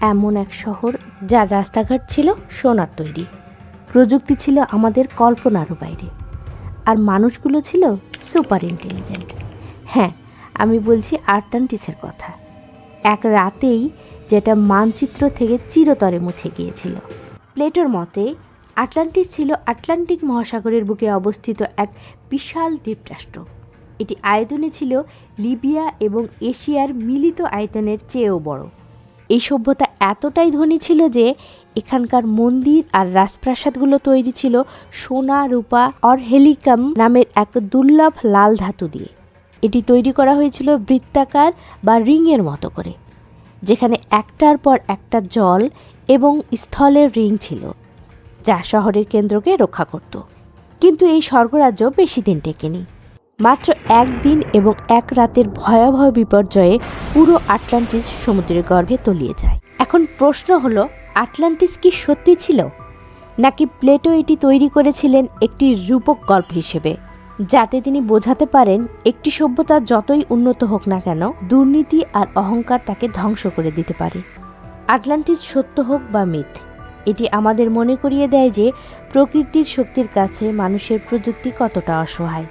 এমন এক শহর যার রাস্তাঘাট ছিল সোনার তৈরি। প্রযুক্তি ছিল আমাদের কল্পনারও বাইরে। আর মানুষগুলো ছিল সুপার ইন্টেলিজেন্ট। হ্যাঁ আমি বলছি আটলান্টিসের কথা। এক রাতেই যেটা মানচিত্র থেকে চিরতরে মুছে গিয়েছিল। প্লেটোর মতে, আটলান্টিস ছিল আটলান্টিক মহাসাগরের বুকে অবস্থিত এক বিশাল দ্বীপরাষ্ট্র। এটি আয়তনে ছিল লিবিয়া এবং এশিয়ার মিলিত আয়তনের চেয়েও বড়। এই সভ্যতা এতটাই ধনী ছিল যে এখানকার মন্দির আর রাজপ্রাসাদগুলো তৈরি ছিল সোনা, রূপা অর হেলিকাম নামের এক দুর্লভ লাল ধাতু দিয়ে। এটি তৈরি করা হয়েছিল বৃত্তাকার বা রিংয়ের মতো করে, যেখানে একটার পর একটা জল এবং স্থলের রিং ছিল, যা শহরের কেন্দ্রকে রক্ষা করত। কিন্তু এই স্বর্গরাজ্য বেশি দিন টেকেনি। মাত্র একদিন এবং এক রাতের ভয়াবহ বিপর্যয়ে পুরো আটলান্টিস সমুদ্রের গর্ভে তলিয়ে যায়। এখন প্রশ্ন হলো, আটলান্টিস কি সত্যি ছিল? নাকি প্লেটো এটি তৈরি করেছিলেন একটি রূপক গল্প হিসেবে, যাতে তিনি বোঝাতে পারেন একটি সভ্যতা যতই উন্নত হোক না কেন, দুর্নীতি আর অহংকার তাকে ধ্বংস করে দিতে পারে। আটলান্টিস সত্য হোক বা মিথ, এটি আমাদের মনে করিয়ে দেয় যে প্রকৃতির শক্তির কাছে মানুষের প্রযুক্তি কতটা অসহায়।